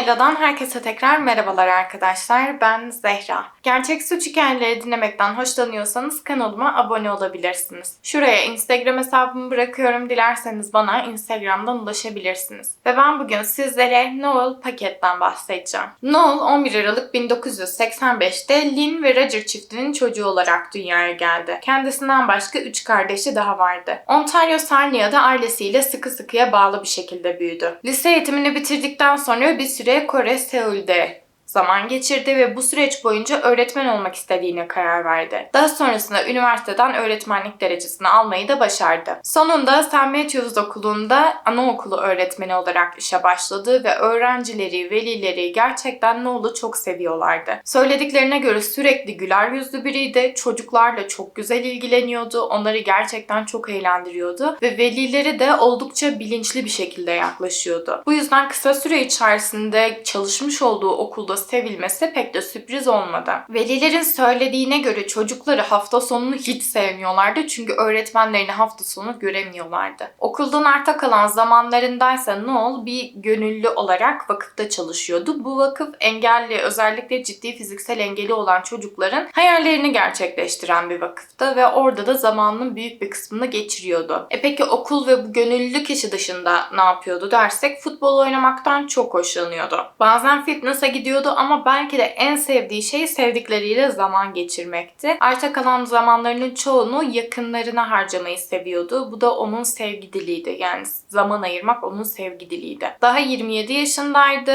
Cinella'dan herkese tekrar merhabalar arkadaşlar. Ben Zehra. Gerçek suç hikayeleri dinlemekten hoşlanıyorsanız kanalıma abone olabilirsiniz. Şuraya Instagram hesabımı bırakıyorum. Dilerseniz bana Instagram'dan ulaşabilirsiniz. Ve ben bugün sizlere Noel Paket'ten bahsedeceğim. Noel 11 Aralık 1985'te Lynn ve Roger çiftinin çocuğu olarak dünyaya geldi. Kendisinden başka 3 kardeşi daha vardı. Ontario Sarnia'da ailesiyle sıkı sıkıya bağlı bir şekilde büyüdü. Lise eğitimini bitirdikten sonra bir süre Kore Seul'de zaman geçirdi ve bu süreç boyunca öğretmen olmak istediğine karar verdi. Daha sonrasında üniversiteden öğretmenlik derecesini almayı da başardı. Sonunda St. Matthews Okulu'nda anaokulu öğretmeni olarak işe başladı ve öğrencileri, velileri gerçekten Noel'u çok seviyorlardı. Söylediklerine göre sürekli güler yüzlü biriydi, çocuklarla çok güzel ilgileniyordu, onları gerçekten çok eğlendiriyordu ve velileri de oldukça bilinçli bir şekilde yaklaşıyordu. Bu yüzden kısa süre içerisinde çalışmış olduğu okulda sevilmesi pek de sürpriz olmadı. Velilerin söylediğine göre çocukları hafta sonunu hiç sevmiyorlardı çünkü öğretmenlerini hafta sonu göremiyorlardı. Okuldan arta kalan zamanlarındaysa Noel bir gönüllü olarak vakıfta çalışıyordu. Bu vakıf engelli, özellikle ciddi fiziksel engeli olan çocukların hayallerini gerçekleştiren bir vakıftı ve orada da zamanının büyük bir kısmını geçiriyordu. E peki okul ve bu gönüllülük işi dışında ne yapıyordu dersek futbol oynamaktan çok hoşlanıyordu. Bazen fitness'a gidiyordu ama belki de en sevdiği şey sevdikleriyle zaman geçirmekti. Arta kalan zamanlarının çoğunu yakınlarına harcamayı seviyordu. Bu da onun sevgi diliydi. Yani zaman ayırmak onun sevgi diliydi. Daha 27 yaşındaydı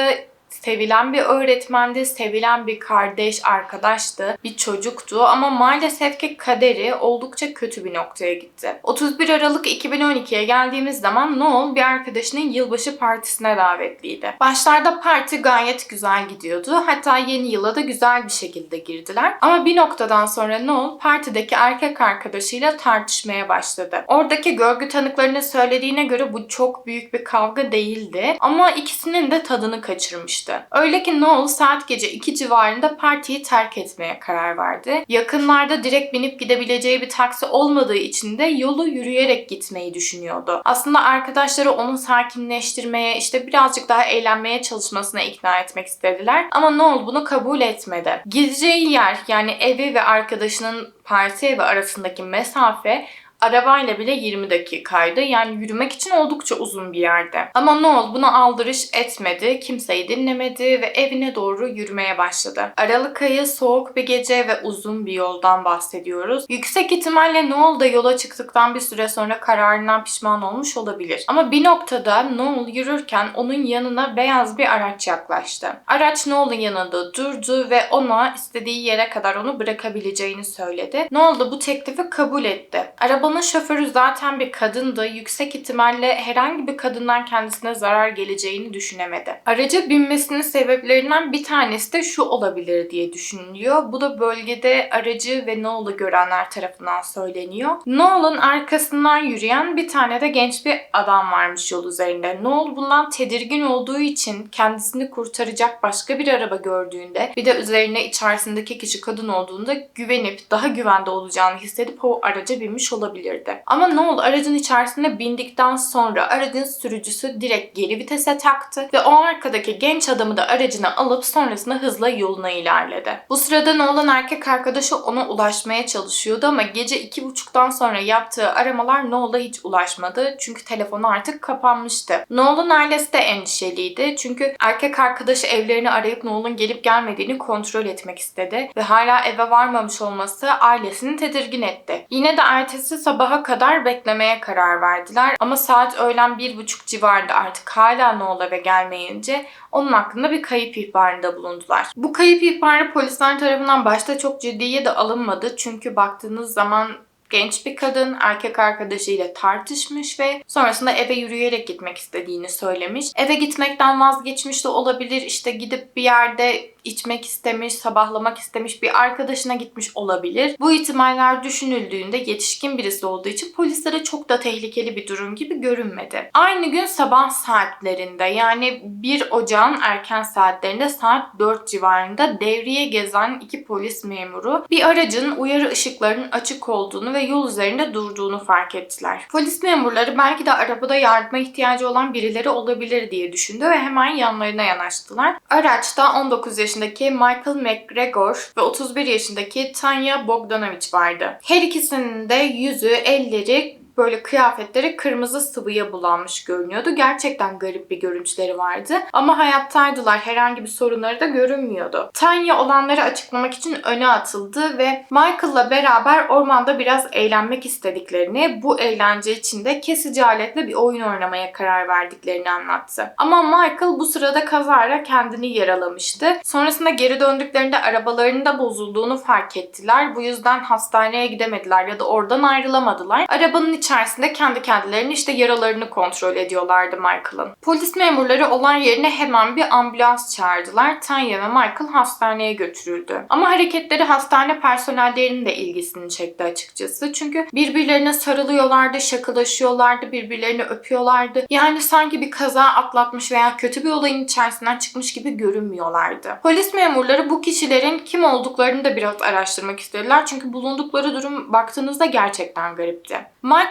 sevilen bir öğretmendi, sevilen bir kardeş, arkadaştı, bir çocuktu ama maalesef ki kaderi oldukça kötü bir noktaya gitti. 31 Aralık 2012'ye geldiğimiz zaman Noel bir arkadaşının yılbaşı partisine davetliydi. Başlarda parti gayet güzel gidiyordu. Hatta yeni yıla da güzel bir şekilde girdiler. Ama bir noktadan sonra Noel partideki erkek arkadaşıyla tartışmaya başladı. Oradaki görgü tanıklarının söylediğine göre bu çok büyük bir kavga değildi ama ikisinin de tadını kaçırmıştı etmişti. Öyle ki Noel saat gece 2 civarında partiyi terk etmeye karar verdi. Yakınlarda direkt binip gidebileceği bir taksi olmadığı için de yolu yürüyerek gitmeyi düşünüyordu. Aslında arkadaşları onu sakinleştirmeye, işte birazcık daha eğlenmeye çalışmasına ikna etmek istediler. Ama Noel bunu kabul etmedi. Gideceği yer yani evi ve arkadaşının parti evi arasındaki mesafe Arabayla bile 20 dakikaydı. Yani yürümek için oldukça uzun bir yerde. Ama Noel buna aldırış etmedi. Kimseyi dinlemedi ve evine doğru yürümeye başladı. Aralık ayı soğuk bir gece ve uzun bir yoldan bahsediyoruz. Yüksek ihtimalle Noel da yola çıktıktan bir süre sonra kararından pişman olmuş olabilir. Ama bir noktada Noel yürürken onun yanına beyaz bir araç yaklaştı. Araç Noel'ın yanında durdu ve ona istediği yere kadar onu bırakabileceğini söyledi. Noel da bu teklifi kabul etti. Arabanın Arabanın şoförü zaten bir kadındı. Yüksek ihtimalle herhangi bir kadından kendisine zarar geleceğini düşünemedi. Araca binmesinin sebeplerinden bir tanesi de şu olabilir diye düşünülüyor. Bu da bölgede aracı ve Noel'ı görenler tarafından söyleniyor. Noel'ın arkasından yürüyen bir tane de genç bir adam varmış yol üzerinde. Noel bundan tedirgin olduğu için kendisini kurtaracak başka bir araba gördüğünde bir de üzerine içerisindeki kişi kadın olduğunda güvenip daha güvende olacağını hissedip o araca binmiş olabilir olabilirdi. Ama ne oldu? Aracın içerisinde bindikten sonra aracın sürücüsü direkt geri vitese taktı ve o arkadaki genç adamı da aracına alıp sonrasında hızla yoluna ilerledi. Bu sırada Nolan erkek arkadaşı ona ulaşmaya çalışıyordu ama gece iki buçuktan sonra yaptığı aramalar Nolan'a hiç ulaşmadı çünkü telefonu artık kapanmıştı. Nolan ailesi de endişeliydi çünkü erkek arkadaşı evlerini arayıp Nolan gelip gelmediğini kontrol etmek istedi ve hala eve varmamış olması ailesini tedirgin etti. Yine de ertesi sabaha kadar beklemeye karar verdiler. Ama saat öğlen bir buçuk civarında artık hala Noel eve gelmeyince onun hakkında bir kayıp ihbarında bulundular. Bu kayıp ihbarı polisler tarafından başta çok ciddiye de alınmadı. Çünkü baktığınız zaman genç bir kadın erkek arkadaşıyla tartışmış ve sonrasında eve yürüyerek gitmek istediğini söylemiş. Eve gitmekten vazgeçmiş de olabilir. İşte gidip bir yerde içmek istemiş, sabahlamak istemiş, bir arkadaşına gitmiş olabilir. Bu ihtimaller düşünüldüğünde yetişkin birisi olduğu için polislere çok da tehlikeli bir durum gibi görünmedi. Aynı gün sabah saatlerinde yani 1 Ocağın erken saatlerinde saat 4 civarında devriye gezen iki polis memuru bir aracın uyarı ışıklarının açık olduğunu ve yol üzerinde durduğunu fark ettiler. Polis memurları belki de arabada yardıma ihtiyacı olan birileri olabilir diye düşündü ve hemen yanlarına yanaştılar. Araçta 19 yaşındaki Michael McGregor ve 31 yaşındaki Tanya Bogdanovic vardı. Her ikisinin de yüzü, elleri böyle kıyafetleri kırmızı sıvıya bulanmış görünüyordu. Gerçekten garip bir görüntüleri vardı. Ama hayattaydılar. Herhangi bir sorunları da görünmüyordu. Tanya olanları açıklamak için öne atıldı ve Michael'la beraber ormanda biraz eğlenmek istediklerini, bu eğlence için de kesici aletle bir oyun oynamaya karar verdiklerini anlattı. Ama Michael bu sırada kazara kendini yaralamıştı. Sonrasında geri döndüklerinde arabalarının da bozulduğunu fark ettiler. Bu yüzden hastaneye gidemediler ya da oradan ayrılamadılar. Arabanın içerisinde kendi kendilerinin işte yaralarını kontrol ediyorlardı Michael'ın. Polis memurları olay yerine hemen bir ambulans çağırdılar. Tanya ve Michael hastaneye götürüldü. Ama hareketleri hastane personellerinin de ilgisini çekti açıkçası. Çünkü birbirlerine sarılıyorlardı, şakalaşıyorlardı, birbirlerini öpüyorlardı. Yani sanki bir kaza atlatmış veya kötü bir olayın içerisinden çıkmış gibi görünmüyorlardı. Polis memurları bu kişilerin kim olduklarını da biraz araştırmak istediler. Çünkü bulundukları durum baktığınızda gerçekten garipti.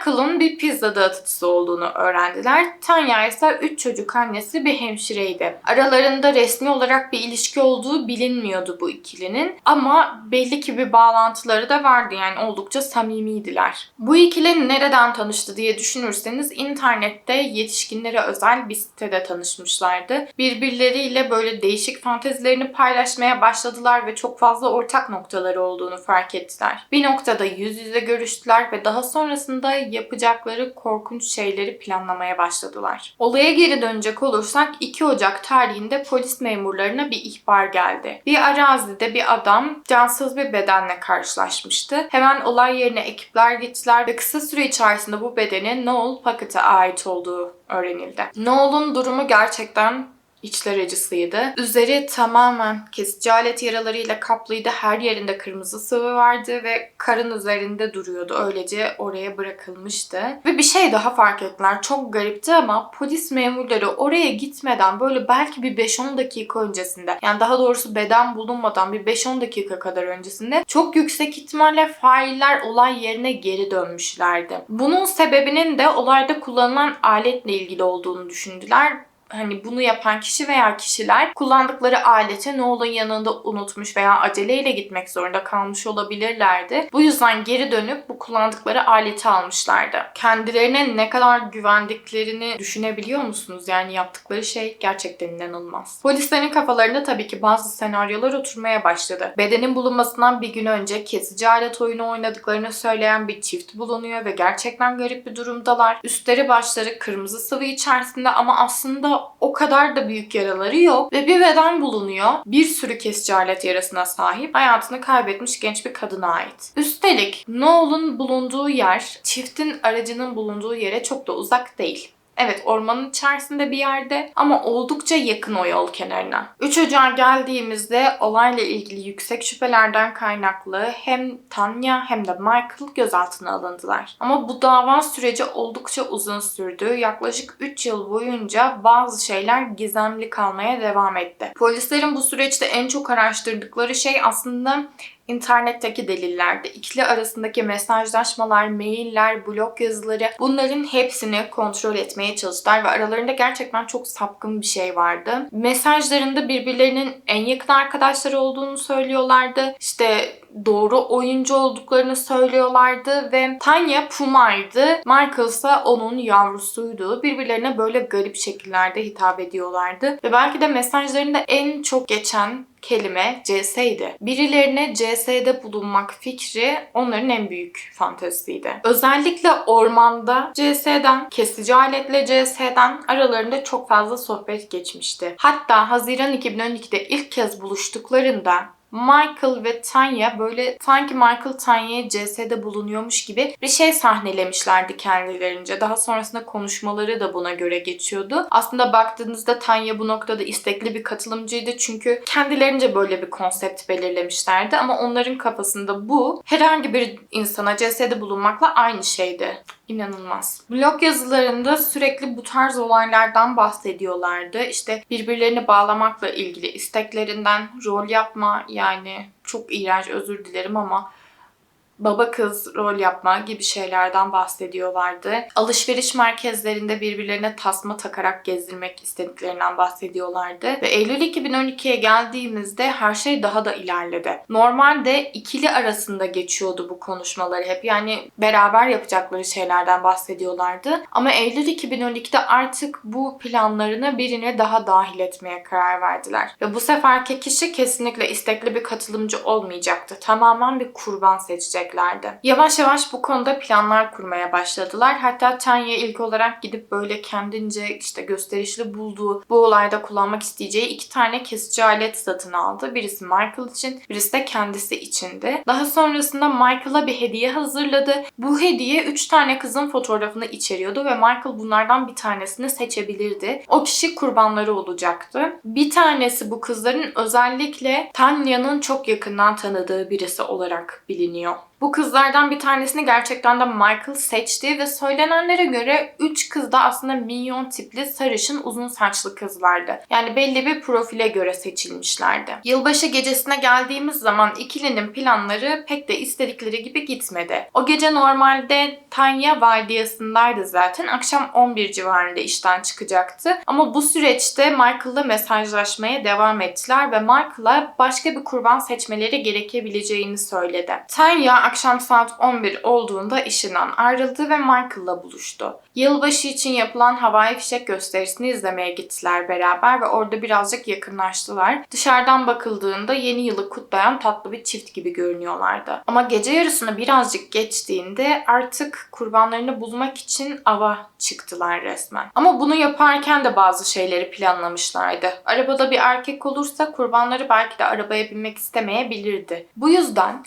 Michael'ın bir pizza dağıtıcısı olduğunu öğrendiler. Tanya ise 3 çocuk annesi bir hemşireydi. Aralarında resmi olarak bir ilişki olduğu bilinmiyordu bu ikilinin. Ama belli ki bir bağlantıları da vardı yani oldukça samimiydiler. Bu ikili nereden tanıştı diye düşünürseniz internette yetişkinlere özel bir sitede tanışmışlardı. Birbirleriyle böyle değişik fantezilerini paylaşmaya başladılar ve çok fazla ortak noktaları olduğunu fark ettiler. Bir noktada yüz yüze görüştüler ve daha sonrasında yapacakları korkunç şeyleri planlamaya başladılar. Olaya geri dönecek olursak 2 Ocak tarihinde polis memurlarına bir ihbar geldi. Bir arazide bir adam cansız bir bedenle karşılaşmıştı. Hemen olay yerine ekipler gittiler ve kısa süre içerisinde bu bedenin Noel Puckett'a ait olduğu öğrenildi. Noel'un durumu gerçekten içler acısıydı. Üzeri tamamen kesici alet yaralarıyla kaplıydı. Her yerinde kırmızı sıvı vardı ve karın üzerinde duruyordu. Öylece oraya bırakılmıştı. Ve bir şey daha fark ettiler. Çok garipti ama polis memurları oraya gitmeden böyle belki bir 5-10 dakika öncesinde yani daha doğrusu beden bulunmadan bir 5-10 dakika kadar öncesinde çok yüksek ihtimalle failler olay yerine geri dönmüşlerdi. Bunun sebebinin de olayda kullanılan aletle ilgili olduğunu düşündüler hani bunu yapan kişi veya kişiler kullandıkları aleti Noel'ın yanında unutmuş veya aceleyle gitmek zorunda kalmış olabilirlerdi. Bu yüzden geri dönüp bu kullandıkları aleti almışlardı. Kendilerine ne kadar güvendiklerini düşünebiliyor musunuz? Yani yaptıkları şey gerçekten inanılmaz. Polislerin kafalarında tabii ki bazı senaryolar oturmaya başladı. Bedenin bulunmasından bir gün önce kesici alet oyunu oynadıklarını söyleyen bir çift bulunuyor ve gerçekten garip bir durumdalar. Üstleri başları kırmızı sıvı içerisinde ama aslında o kadar da büyük yaraları yok ve bir beden bulunuyor. Bir sürü kesici alet yarasına sahip, hayatını kaybetmiş genç bir kadına ait. Üstelik Noel'un bulunduğu yer, çiftin aracının bulunduğu yere çok da uzak değil. Evet ormanın içerisinde bir yerde ama oldukça yakın o yol kenarına. 3 Ocağa geldiğimizde olayla ilgili yüksek şüphelerden kaynaklı hem Tanya hem de Michael gözaltına alındılar. Ama bu dava süreci oldukça uzun sürdü. Yaklaşık 3 yıl boyunca bazı şeyler gizemli kalmaya devam etti. Polislerin bu süreçte en çok araştırdıkları şey aslında internetteki delillerdi. İkili arasındaki mesajlaşmalar, mailler, blog yazıları bunların hepsini kontrol etmeye çalıştılar ve aralarında gerçekten çok sapkın bir şey vardı. Mesajlarında birbirlerinin en yakın arkadaşları olduğunu söylüyorlardı. İşte doğru oyuncu olduklarını söylüyorlardı ve Tanya Puma'ydı. Michael ise onun yavrusuydu. Birbirlerine böyle garip şekillerde hitap ediyorlardı. Ve belki de mesajlarında en çok geçen kelime CS'ydi. Birilerine CS'de bulunmak fikri onların en büyük fantezisiydi. Özellikle ormanda CS'den, kesici aletle CS'den aralarında çok fazla sohbet geçmişti. Hatta Haziran 2012'de ilk kez buluştuklarında Michael ve Tanya böyle sanki Michael Tanya'ya CS'de bulunuyormuş gibi bir şey sahnelemişlerdi kendilerince. Daha sonrasında konuşmaları da buna göre geçiyordu. Aslında baktığınızda Tanya bu noktada istekli bir katılımcıydı çünkü kendilerince böyle bir konsept belirlemişlerdi ama onların kafasında bu herhangi bir insana CS'de bulunmakla aynı şeydi. İnanılmaz. Blog yazılarında sürekli bu tarz olaylardan bahsediyorlardı. İşte birbirlerini bağlamakla ilgili isteklerinden rol yapma yani çok iğrenç özür dilerim ama baba kız rol yapma gibi şeylerden bahsediyorlardı. Alışveriş merkezlerinde birbirlerine tasma takarak gezdirmek istediklerinden bahsediyorlardı. Ve Eylül 2012'ye geldiğimizde her şey daha da ilerledi. Normalde ikili arasında geçiyordu bu konuşmaları hep. Yani beraber yapacakları şeylerden bahsediyorlardı. Ama Eylül 2012'de artık bu planlarını birine daha dahil etmeye karar verdiler. Ve bu seferki kişi kesinlikle istekli bir katılımcı olmayacaktı. Tamamen bir kurban seçecek edeceklerdi. Yavaş yavaş bu konuda planlar kurmaya başladılar. Hatta Tanya ilk olarak gidip böyle kendince işte gösterişli bulduğu bu olayda kullanmak isteyeceği iki tane kesici alet satın aldı. Birisi Michael için, birisi de kendisi içindi. Daha sonrasında Michael'a bir hediye hazırladı. Bu hediye üç tane kızın fotoğrafını içeriyordu ve Michael bunlardan bir tanesini seçebilirdi. O kişi kurbanları olacaktı. Bir tanesi bu kızların özellikle Tanya'nın çok yakından tanıdığı birisi olarak biliniyor. Bu kızlardan bir tanesini gerçekten de Michael seçti ve söylenenlere göre 3 kız da aslında minyon tipli sarışın uzun saçlı kızlardı. Yani belli bir profile göre seçilmişlerdi. Yılbaşı gecesine geldiğimiz zaman ikilinin planları pek de istedikleri gibi gitmedi. O gece normalde Tanya vardiyasındaydı zaten. Akşam 11 civarında işten çıkacaktı. Ama bu süreçte Michael'la mesajlaşmaya devam ettiler ve Michael'a başka bir kurban seçmeleri gerekebileceğini söyledi. Tanya akşam saat 11 olduğunda işinden ayrıldı ve Michael'la buluştu. Yılbaşı için yapılan havai fişek gösterisini izlemeye gittiler beraber ve orada birazcık yakınlaştılar. Dışarıdan bakıldığında yeni yılı kutlayan tatlı bir çift gibi görünüyorlardı. Ama gece yarısını birazcık geçtiğinde artık kurbanlarını bulmak için ava çıktılar resmen. Ama bunu yaparken de bazı şeyleri planlamışlardı. Arabada bir erkek olursa kurbanları belki de arabaya binmek istemeyebilirdi. Bu yüzden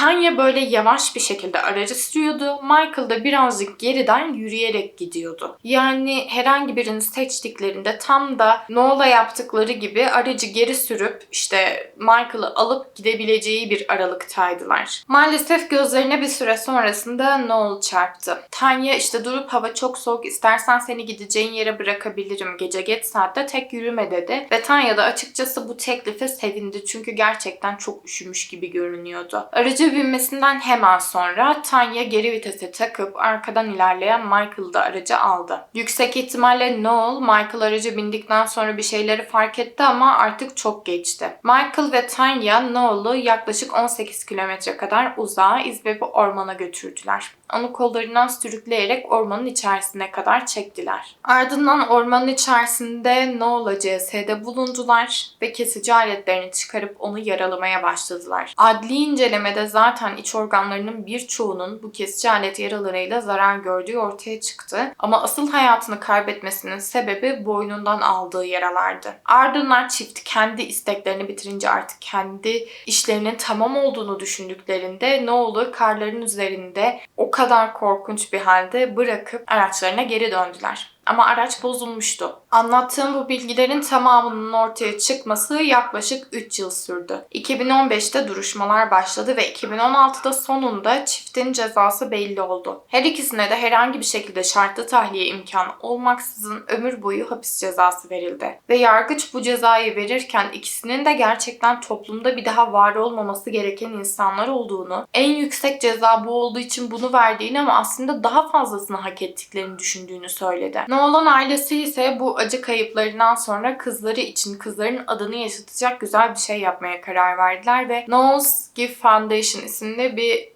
Tanya böyle yavaş bir şekilde aracı sürüyordu. Michael da birazcık geriden yürüyerek gidiyordu. Yani herhangi birini seçtiklerinde tam da Noel'a yaptıkları gibi aracı geri sürüp işte Michael'ı alıp gidebileceği bir aralıktaydılar. Maalesef gözlerine bir süre sonrasında Noel çarptı. Tanya işte durup hava çok soğuk istersen seni gideceğin yere bırakabilirim gece geç saatte tek yürüme dedi. Ve Tanya da açıkçası bu teklife sevindi çünkü gerçekten çok üşümüş gibi görünüyordu. Aracı Binmesinden hemen sonra Tanya geri vitese takıp arkadan ilerleyen Michael da aracı aldı. Yüksek ihtimalle Noel Michael aracı bindikten sonra bir şeyleri fark etti ama artık çok geçti. Michael ve Tanya Noel'u yaklaşık 18 kilometre kadar uzağa İzbebi ormana götürdüler. Onu kollarından sürükleyerek ormanın içerisine kadar çektiler. Ardından ormanın içerisinde Noel'a CS'de bulundular ve kesici aletlerini çıkarıp onu yaralamaya başladılar. Adli incelemede zaten iç organlarının birçoğunun bu kesici alet yaralarıyla zarar gördüğü ortaya çıktı. Ama asıl hayatını kaybetmesinin sebebi boynundan aldığı yaralardı. Ardından çift kendi isteklerini bitirince artık kendi işlerinin tamam olduğunu düşündüklerinde olur karların üzerinde o kadar korkunç bir halde bırakıp araçlarına geri döndüler ama araç bozulmuştu. Anlattığım bu bilgilerin tamamının ortaya çıkması yaklaşık 3 yıl sürdü. 2015'te duruşmalar başladı ve 2016'da sonunda çiftin cezası belli oldu. Her ikisine de herhangi bir şekilde şartlı tahliye imkanı olmaksızın ömür boyu hapis cezası verildi. Ve yargıç bu cezayı verirken ikisinin de gerçekten toplumda bir daha var olmaması gereken insanlar olduğunu, en yüksek ceza bu olduğu için bunu verdiğini ama aslında daha fazlasını hak ettiklerini düşündüğünü söyledi. Nolan ailesi ise bu acı kayıplarından sonra kızları için kızların adını yaşatacak güzel bir şey yapmaya karar verdiler ve Noel's Give Foundation isimli bir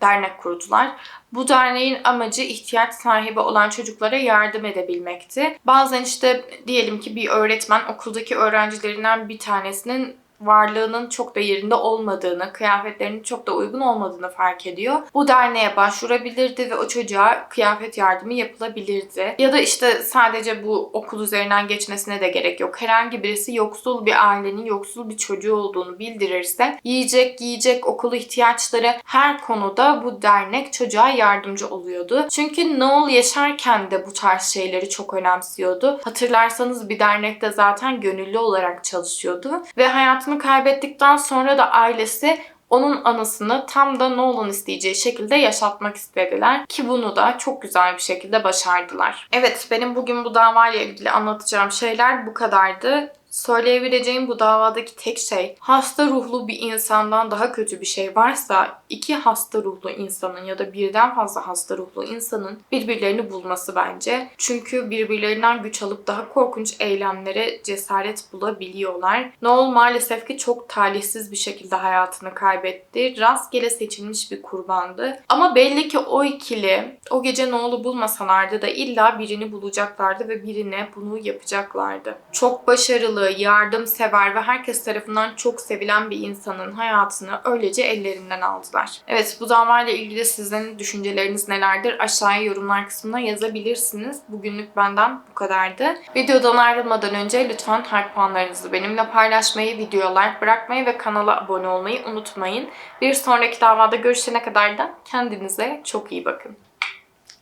dernek kurdular. Bu derneğin amacı ihtiyaç sahibi olan çocuklara yardım edebilmekti. Bazen işte diyelim ki bir öğretmen okuldaki öğrencilerinden bir tanesinin varlığının çok da yerinde olmadığını, kıyafetlerinin çok da uygun olmadığını fark ediyor. Bu derneğe başvurabilirdi ve o çocuğa kıyafet yardımı yapılabilirdi. Ya da işte sadece bu okul üzerinden geçmesine de gerek yok. Herhangi birisi yoksul bir ailenin yoksul bir çocuğu olduğunu bildirirse yiyecek, giyecek, okul ihtiyaçları her konuda bu dernek çocuğa yardımcı oluyordu. Çünkü Noel yaşarken de bu tarz şeyleri çok önemsiyordu. Hatırlarsanız bir dernekte zaten gönüllü olarak çalışıyordu ve hayatını kaybettikten sonra da ailesi onun anısını tam da Nolan isteyeceği şekilde yaşatmak istediler. Ki bunu da çok güzel bir şekilde başardılar. Evet benim bugün bu davayla ilgili anlatacağım şeyler bu kadardı. Söyleyebileceğim bu davadaki tek şey hasta ruhlu bir insandan daha kötü bir şey varsa iki hasta ruhlu insanın ya da birden fazla hasta ruhlu insanın birbirlerini bulması bence. Çünkü birbirlerinden güç alıp daha korkunç eylemlere cesaret bulabiliyorlar. Noel maalesef ki çok talihsiz bir şekilde hayatını kaybetti. Rastgele seçilmiş bir kurbandı. Ama belli ki o ikili o gece Noel'u bulmasalardı da illa birini bulacaklardı ve birine bunu yapacaklardı. Çok başarılı, yardımsever ve herkes tarafından çok sevilen bir insanın hayatını öylece ellerinden aldılar. Evet bu davayla ilgili sizlerin düşünceleriniz nelerdir? Aşağıya yorumlar kısmına yazabilirsiniz. Bugünlük benden bu kadardı. Videodan ayrılmadan önce lütfen harp puanlarınızı benimle paylaşmayı, videoya like bırakmayı ve kanala abone olmayı unutmayın. Bir sonraki davada görüşene kadar da kendinize çok iyi bakın.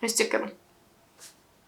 Hoşçakalın.